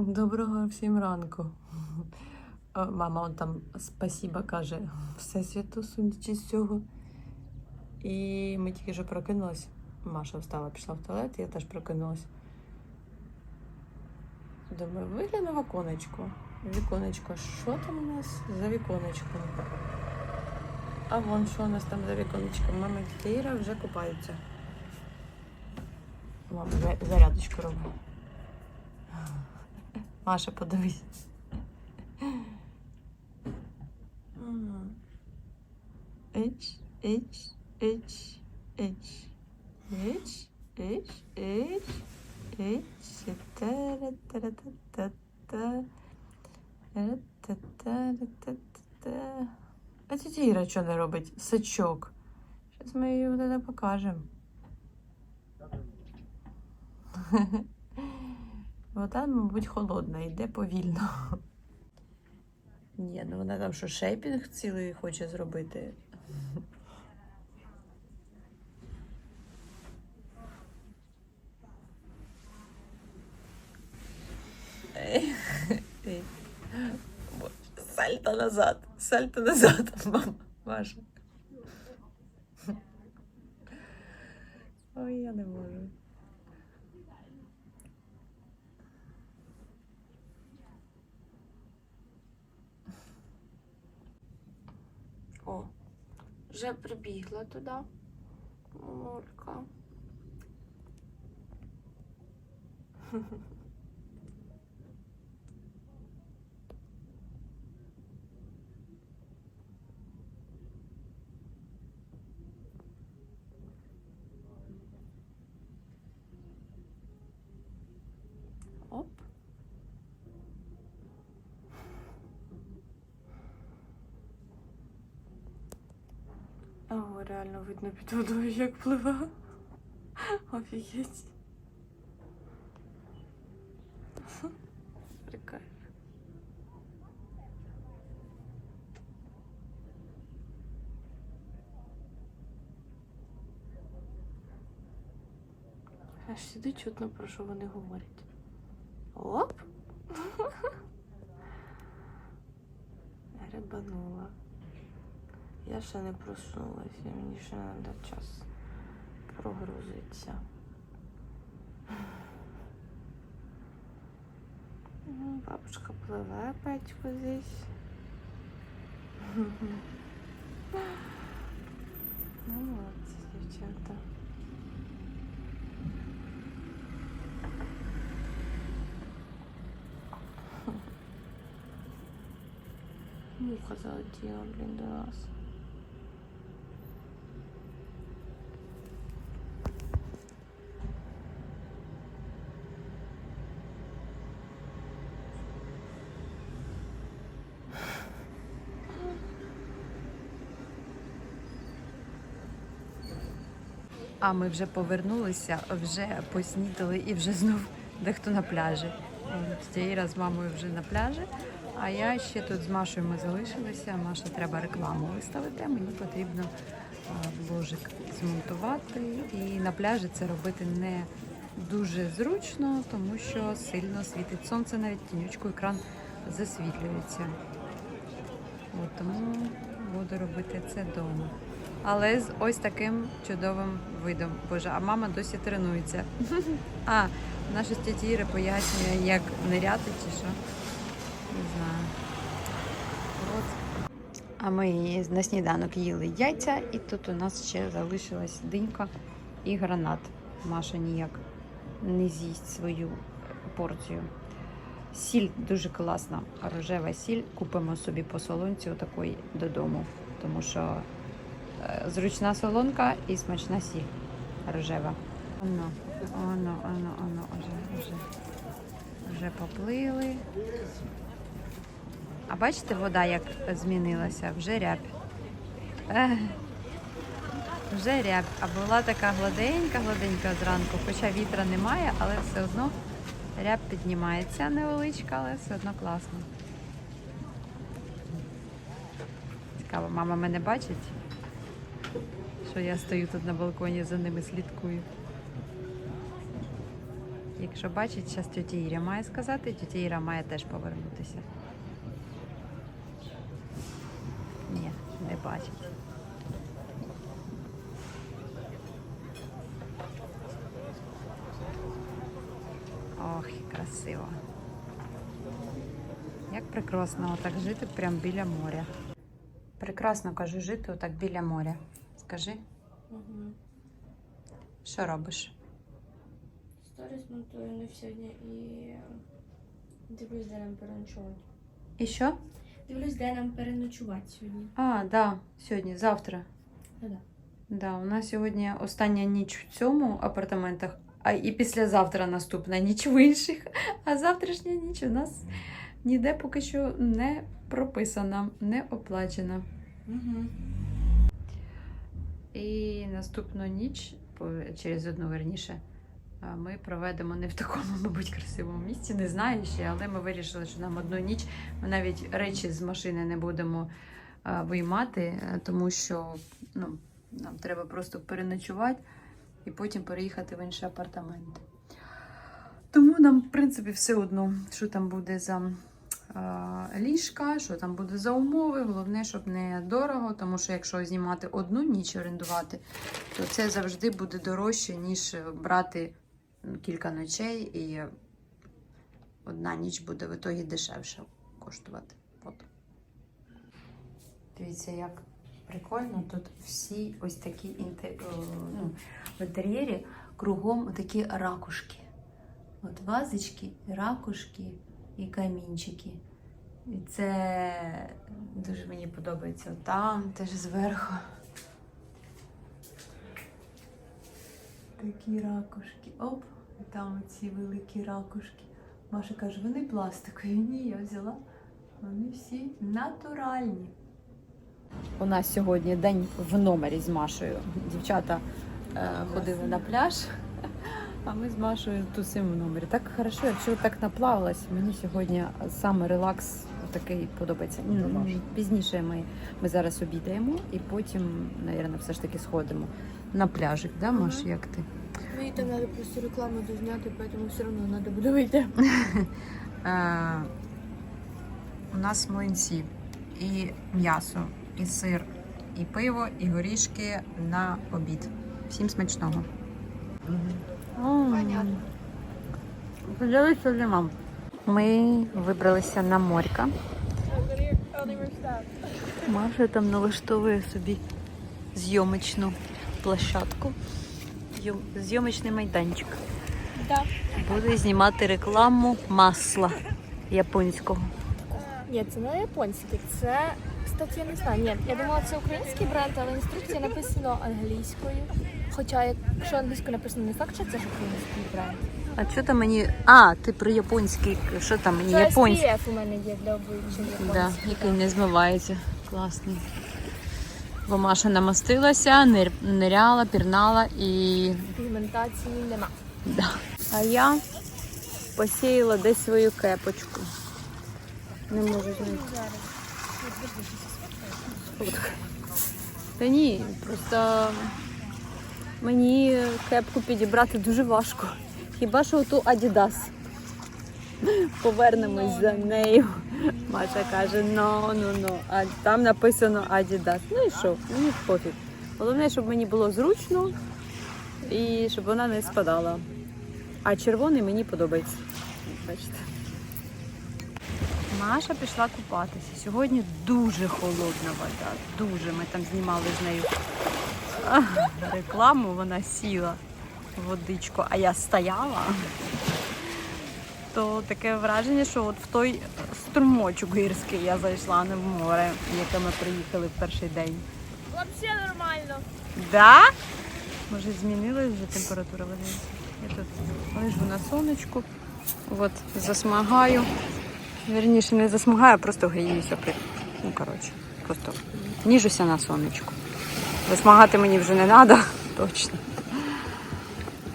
Доброго всім ранку. Мама он там спасіба каже Всесвіту, судячи з цього. І ми тільки що прокинулись. Маша встала, пішла в туалет, я теж прокинулась. Думаю, вигляну в. Віконечко, що там у нас за віконечком? А вон що у нас там за віконечком? Мама і вже купаються. Мама зарядочку робить. Маша, подивись. М. Іч, іч, іч, іч. Іч, іч, іч, іч. Та-ра-та-ра-та-та. Ра-та-та-ра-та-та. А тітя Іра що не робить? Сачок. Зараз ми її покажемо. Вода, мабуть, холодна, йде повільно. Ні, ну вона там що шейпінг цілий хоче зробити. Ей, ей. Сальто назад, сальто назад, мама, Маша. Ой, я не можу. О, вже прибігла туди. Мамулька. Оп. О, реально видно під водою, як пливе. Офігеть. Прикольно. Аж сюди чутно про що вони говорять. Оп! Рибанула. Я ще не проснулася, мені ще треба час прогрузитися. Ну, Бабушка пливе опять кудись. Ну, молодці, дівчата. Муха залетіла, блін, до нас. А ми вже повернулися, вже поснідали і вже знов дехто на пляжі. Іра з мамою вже на пляжі, а я ще тут з Машою ми залишилися. Маша треба рекламу виставити, мені потрібно а, ложик змонтувати. І на пляжі це робити не дуже зручно, тому що сильно світить сонце, навіть тінючку екран засвітлюється. От тому буду робити це вдома. Але з ось таким чудовим видом. Боже, а мама досі тренується. А, наша Іра пояснює, як ниряти чи що. Не знаю. От. А ми на сніданок їли яйця, і тут у нас ще залишилась динька і гранат. Маша ніяк не з'їсть свою порцію. Сіль дуже класна, рожева сіль. Купимо собі по солонці отакої додому, тому що зручна солонка і смачна сіль рожева. Оно, оно, оно, оно, вже, вже, вже поплили. А бачите, вода як змінилася? Вже рябь. Ех, вже рябь. А була така гладенька, гладенька зранку, хоча вітра немає, але все одно ряб піднімається невеличка, але все одно класно. Цікаво, мама мене бачить, що я стою тут на балконі, за ними слідкую. Якщо бачить, зараз тетя Іря має сказати, тетя Іра має теж повернутися. Ні, не бачить. Ох, красиво. Як прекрасно отак жити прямо біля моря. Прекрасно кажу жити отак біля моря. Скажи, Угу. що робиш? Сторіс монтую на сьогодні і дивлюсь, де нам переночувати. І що? Дивлюсь, де нам переночувати сьогодні. А, да, сьогодні, завтра. Ну да. Да, у нас сьогодні остання ніч в цьому апартаментах, а і післязавтра наступна ніч в інших. А завтрашня ніч у нас ніде поки що не прописана, не оплачена. Угу. І наступну ніч, через одну верніше, ми проведемо не в такому, мабуть, красивому місці. Не знаю ще, але ми вирішили, що нам одну ніч ми навіть речі з машини не будемо виймати, е, тому що ну, нам треба просто переночувати і потім переїхати в інші апартаменти. Тому нам, в принципі, все одно, що там буде за ліжка, що там буде за умови. Головне, щоб не дорого, тому що якщо знімати одну ніч орендувати, то це завжди буде дорожче, ніж брати кілька ночей, і одна ніч буде в ітогі дешевше коштувати. От. Дивіться, як прикольно. Тут всі ось такі ну, в інтер'єрі кругом такі ракушки. От вазочки, ракушки і камінчики. І це дуже мені подобається. Там теж зверху. Такі ракушки. Оп, і там ці великі ракушки. Маша каже, вони пластикові. Ні, я взяла. Вони всі натуральні. У нас сьогодні день в номері з Машею. Дівчата е, ходили на пляж, а ми з Машею тусимо в номері. Так хорошо, якщо так наплавалась, мені сьогодні саме релакс такий подобається. Пізніше ми, ми зараз обідаємо і потім, мабуть, все ж таки сходимо на пляжик, да, Маш, як ти? Мені там треба просто рекламу дозняти, тому все одно треба буде вийти. Е, у нас млинці і м'ясо, і сир, і пиво, і горішки на обід. Всім смачного. Понятно. Подивися, мам. Ми вибралися на морька. Маша там налаштовує собі зйомочну площадку. Зйом- Зйомочний майданчик. Да. Буде знімати рекламу масла японського. Ні, це не японський, це, кстати, я не знаю. Ні, я думала, це український бренд, але інструкція написано англійською. Хоча, якщо англійською написано не факт, що це ж український бренд. А що там мені. А, ти про японський. Що там мені Це японський? SPF у мене є для обличчя Да, японський. який не змивається. Класний. Бо Маша намастилася, нир- ниряла, пірнала і. Пігментації нема. Да. А я посіяла десь свою кепочку. Не можу знайти. Та ні, просто мені кепку підібрати дуже важко. Хіба що ту Adidas. Повернемось за нею. Маша каже, ну, ну, ну. А там написано Adidas. Ну і що? Мені пофіг. Головне, щоб мені було зручно і щоб вона не спадала. А червоний мені подобається. Бачите. Маша пішла купатися. Сьогодні дуже холодна вода. Дуже. Ми там знімали з нею рекламу, вона сіла в водичку, а я стояла. То таке враження, що от в той струмочок гірський я зайшла не в море, в яке ми приїхали в перший день. Взагалі нормально. Да? Може змінилась вже температура води? Я тут лежу на сонечку. От, засмагаю. Вірніше, не засмагаю, а просто гріюся. при- Ну, коротше, просто ніжуся на сонечку. Засмагати мені вже не треба, точно.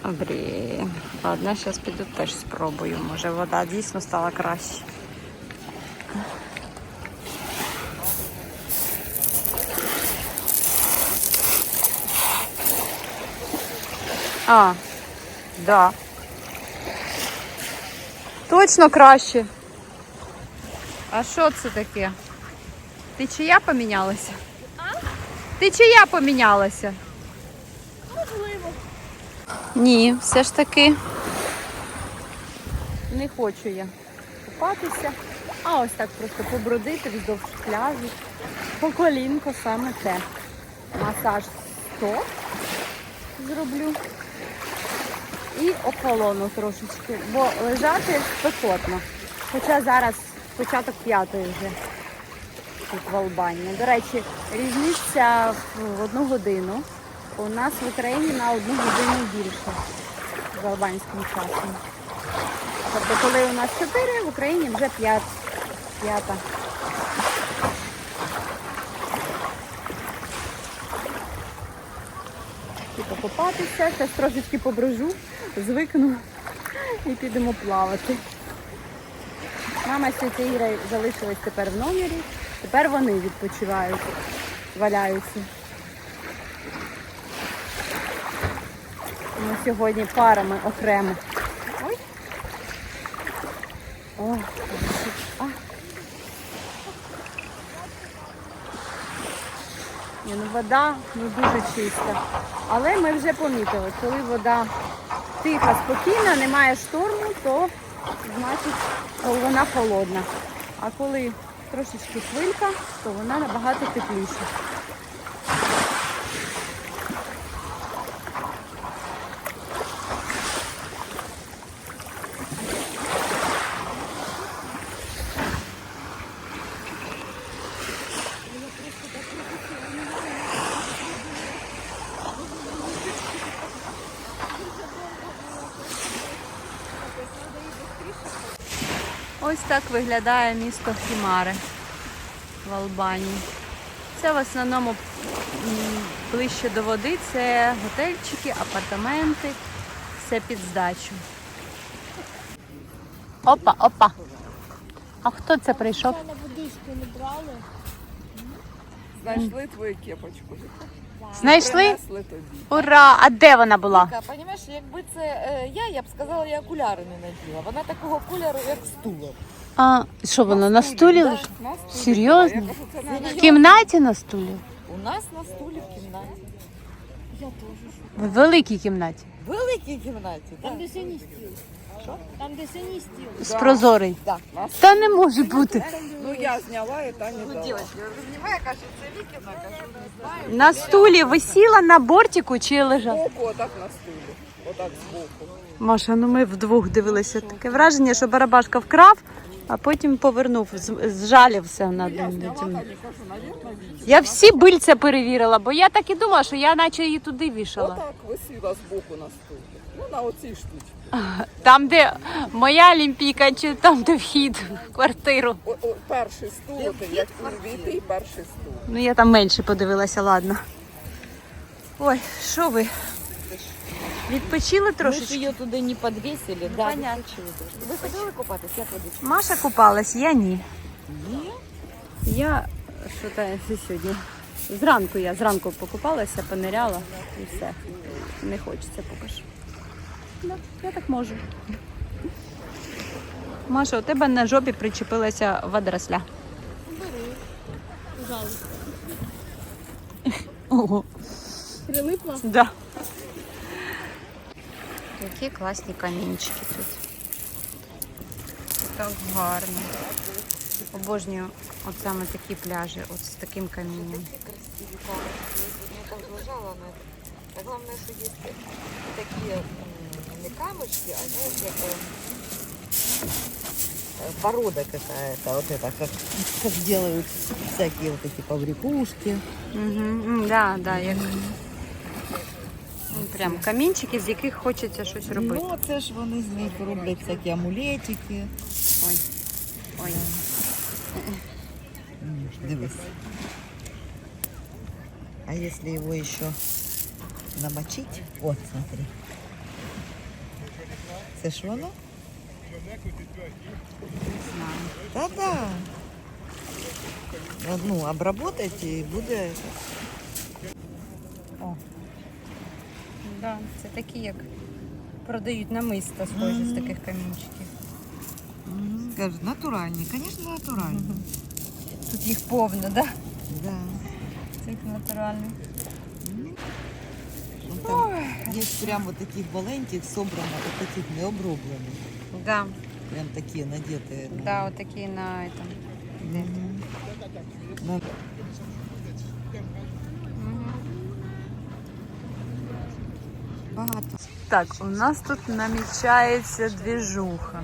Блін. Ладно, зараз піду теж спробую. Може вода дійсно стала краще. А, да. Точно краще. А що це таке? Ти чия помінялася? Ти чия помінялася? Можливо. Ні, все ж таки не хочу я купатися, а ось так просто побродити вздовж пляжу. По колінко саме те. Масаж 100 зроблю. І охолону трошечки, бо лежати спекотно. Хоча зараз початок п'ятої вже тут в Албанії. До речі, різниця в одну годину. У нас в Україні на одну годину більше з албанським часом. Тобто, коли у нас 4, в Україні вже 5. П'ята. І покупатися, зараз трошечки поброжу, звикну і підемо плавати. Мама з Ірою залишилась тепер в номері. Тепер вони відпочивають, валяються. Ми сьогодні парами окремо. Ой. О, а. Ні, ну вода ну, дуже чиста. Але ми вже помітили, коли вода тиха, спокійна, немає шторму, то значить то вона холодна. А коли трошечки хвилька, то вона набагато тепліша. Ось так виглядає місто Хімари в Албанії. Це в основному ближче до води, це готельчики, апартаменти, все під здачу. Опа, опа. А хто це прийшов? Знайшли твою кепочку. Знайшли? Принесли тобі. Ура! А де вона була? Понімаєш, якби це е, я, я б сказала, я окуляри не наділа. Вона такого кольору, як стуло. А що вона на стулі лежить? На стулі Серйозно? Я кажу, це В кімнаті на стулі? У нас на стулі в кімнаті. Я теж. В великій кімнаті. В великій кімнаті, так. Там де синій стіл. Що? Там де синій стіл. З прозорий. Да. Та не може бути. Ну я зняла і Таня дала. Ну, дівчатки, знімає, каже, це Вікіна, не знаю. На стулі висіла на бортику чи лежала? Збоку, отак на стулі. Отак збоку. Маша, ну ми вдвох дивилися. Таке враження, що Барабашка вкрав, а потім повернув, з- зжалився над цим. Я всі бильця перевірила, бо я так і думала, що я наче її туди вішала. Отак висіла збоку на стулі. Ну, на оцій штучці. Там, де моя олімпійка, чи там, де вхід в квартиру. О, о, перший стул, от як увійти, перший стул. Ну я там менше подивилася, ладно. Ой, що ви? Відпочили Ми ж трошечки? її туди не підвісили, да, понятно. відпочили трошки. Ви ходили купатись, як водичка? Маша купалась, я ні. Ні. Я що та сьогодні. Зранку я зранку покупалася, пониряла і все. Не хочеться поки що. Да, я так можу. Маша, у тебе на жопі причепилася водоросля. Пожалуйста. Ого. Прилипла? Да. Які класні камінчики тут. Так гарно. Обожнюю от саме такі пляжі, от з таким камінням. Красиві камушки. Я так лежала на это. А главное, что есть такие м, не камушки, а знаешь, как э, э, порода какая-то, вот это, как, как делают всякие вот эти побрякушки. Угу. Да, да, як... Ну, Прям камінчики, з яких хочеться щось робити. Ну, це ж вони з них роблять всякі амулетики. Ой. Ой. М, Дивись. А если его еще намочить? Вот, смотри. Це ж воно? Да-да. Ну, обработайте і буде. О. Да, це такі, як продають намиста, схожі з таких камінчиків. Кажуть, натуральні, звісно, натуральні. Тут їх повно, да? Да. Цих натуральних. Ну, там є прямо таких маленьких, собрано, от таких необроблених. Да, Прям такі надіти. да, отакі на этом. Де? На багато. Так, у нас тут намічається двіжуха.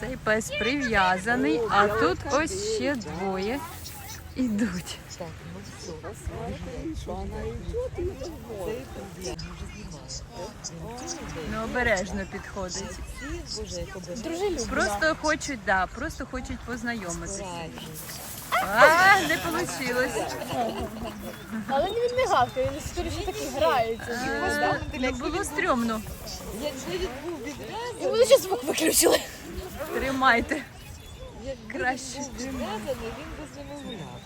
Цей пес прив'язаний, а тут ось ще двоє ідуть. Так, ну. Підходить. Просто хочуть, да, просто хочуть познайомитися. А, не вийшло. Але він не гавкає, він скоріше таки грається. Ну, було стрьомно. Якби він був відв'язаний, вони ще звук виключили. Тримайте. якби Краще. він був відв'язаний, він би з ними гуляв.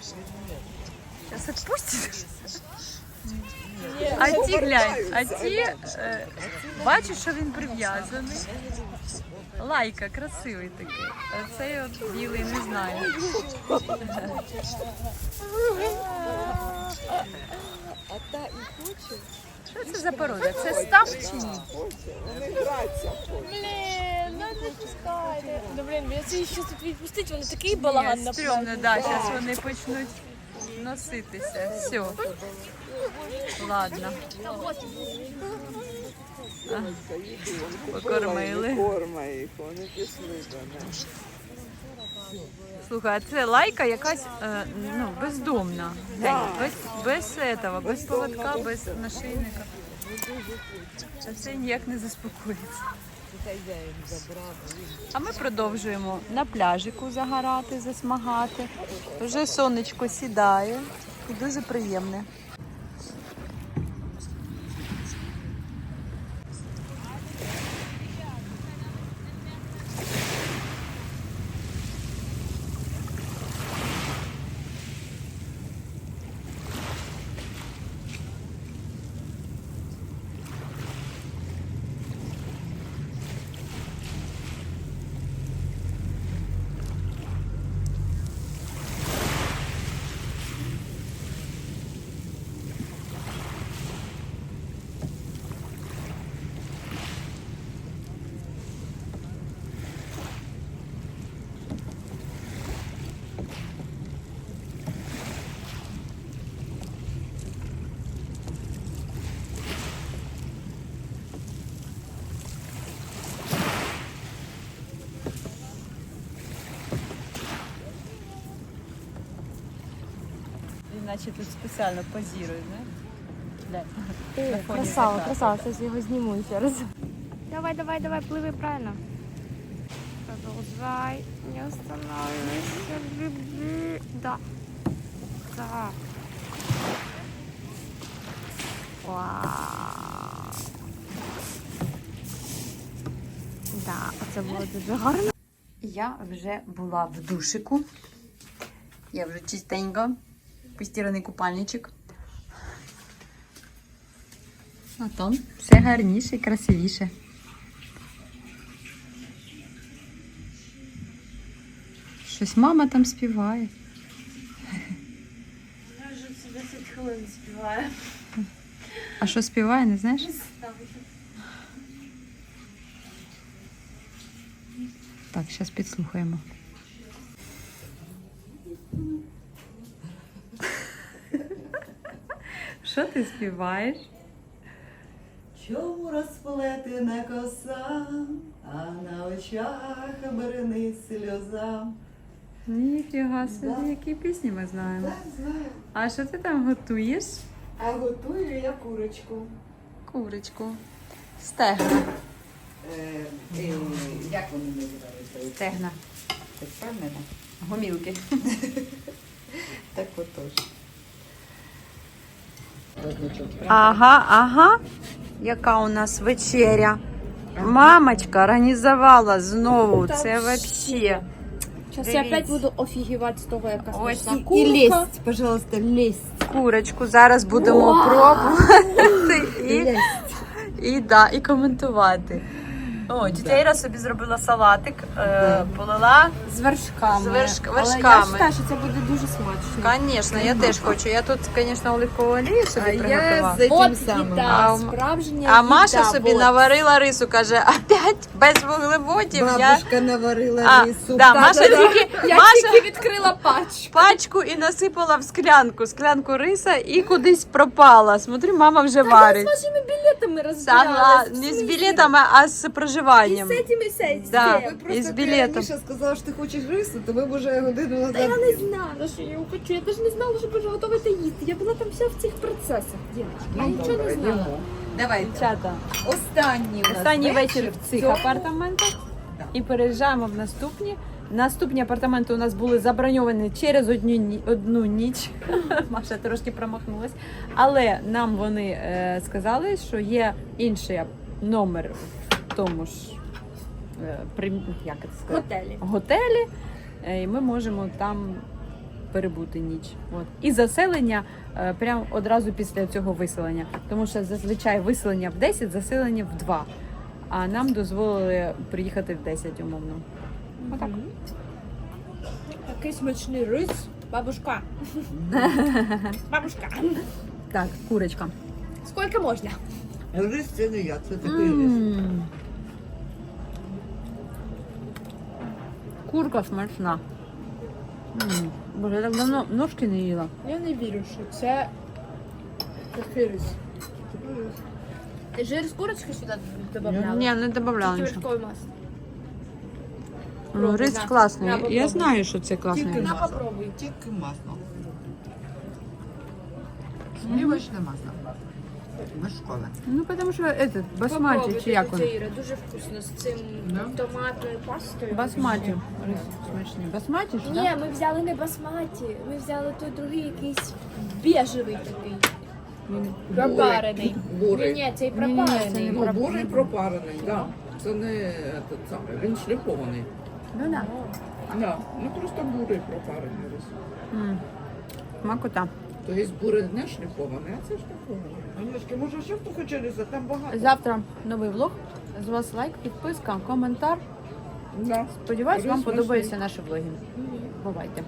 Зараз відпустять. А ті глянь, а ті е, бачиш, що він прив'язаний. Лайка, красивий такий. А цей от білий не знаю. А та і хоче. Що це за порода? Це став чи ні? Блін, ну не пускайте. Ну, блін, я це ще тут відпустить, вони такий балаган на стрьомно, да, зараз вони почнуть носитися. Все. Ладно. А, Покормили. Корма їх, вони пішли до нас. Слухай, а це лайка якась е, ну, бездомна. Глянь, Без, без этого, без поводка, без нашийника. А це ніяк не заспокоїться. Забрав. А ми продовжуємо на пляжику загорати, засмагати. Вже сонечко сідає і дуже приємне. Наче тут спеціально позірує, знаєш? На фоні Красава, красава, зараз його зніму ще раз. Давай, давай, давай, пливи правильно. Продолжай, не останавливайся, беби. Да. Да. Вау. Да, це було дуже гарно. Я вже була в душику. Я вже чистенька. Постіраний купальничок. А там все гарніше і красивіше. Щось мама там співає. Вже 10 хвилин співає. А що співає, не знаєш? Так, зараз підслухаємо. Що ти співаєш? Чому розплетена коса, а на очах бринить сльоза. Ніфіга собі, які пісні ми знаємо. Так знаю. А що ти там готуєш? А готую я курочку. Курочку. Стегна. Е, е, як вони називаються? Стегна. Ти впевнена? Гомілки. Так отож. Ага, ага. Яка у нас вечеря? Мамочка організувала знову. Це вообще. Зараз я опять буду офігівати з того, яка смачна курка. І лезть, пожалуйста, лезть. Курочку зараз будемо пробувати і, і, да, і коментувати. О, тітя Іра собі зробила салатик, е, полила. З вершками. З вершк- Але я вершками. вважаю, що це буде дуже смачно. Звісно, я теж хочу. Я тут, звісно, оливкову олію собі А приготувала. От їда, справжня А Маша їда, собі вот. наварила рису, каже, опять без вуглеводів. Я... Бабушка наварила А, рису. да, Маша тільки Я Маша тільки відкрила пачку. пачку і насипала в склянку, склянку риса і кудись пропала. Смотри, мама вже Я варить. з вашими білетами Сама розбиралась. не з білетами, а з проживанням. І з цими сесть. Да. Ви І просто з ти білетом. раніше сказала, що ти хочеш рису, то ми б уже годину Та я не знала, що я його хочу. Я навіть не знала, що можна готувати їсти. Я була там вся в цих процесах. Дівчатки. Я нічого не знала. Давай. Дівчата, Останній у нас останній вечір в цих цьому. апартаментах і переїжджаємо в наступні. Наступні апартаменти у нас були заброньовані через одну, ні- одну ніч. Маша трошки промахнулась. Але нам вони е, сказали, що є інший номер в тому ж е, прим- як це сказати? Готелі. готелі, е, і ми можемо там перебути ніч. От. І заселення е, прямо одразу після цього виселення. Тому що зазвичай виселення в 10, заселення в 2. А нам дозволили приїхати в 10 умовно. Отак. Такий смачний рис. Бабушка. Бабушка. Так, курочка. Скільки можна? Рис це не я, це такий рис. Курка смачна. М. Боже, я так давно ножки не їла. Я не вірю, що це такий рис. Жир з курочки сюди додавали? Ні, не додавала Тільки нічого. вершкове масло. Ну, Рис На. класний. На, Я знаю, що це класний. Тільки рис. На, масло. попробуй. Тільки масло. Сливочне масло. Вершкове. Ну, тому що этот, басматі, чи як він? Іра, дуже вкусно з цим Да? томатною пастою. Басматі. Рис смачний. Басматі ж, Ні, так? ми взяли не басматі, ми взяли той другий якийсь біжевий такий. Пропарений. Бурий. Ні, ні, цей Ні-ні-ні, це пропарений. не Ну, бурий пропарений, так. Да. Це не этот самий, він шліфований. Ну, да. Да. Ну просто бурий пропарений рис. М. Макота. Тобто бури не шліфований, а це шліфований. Анюшки, може ще хто хоче різати? Там багато. Завтра новий влог. З вас лайк, підписка, коментар. Да. Сподіваюсь, вам Рис подобаються наші влоги. Бувайте.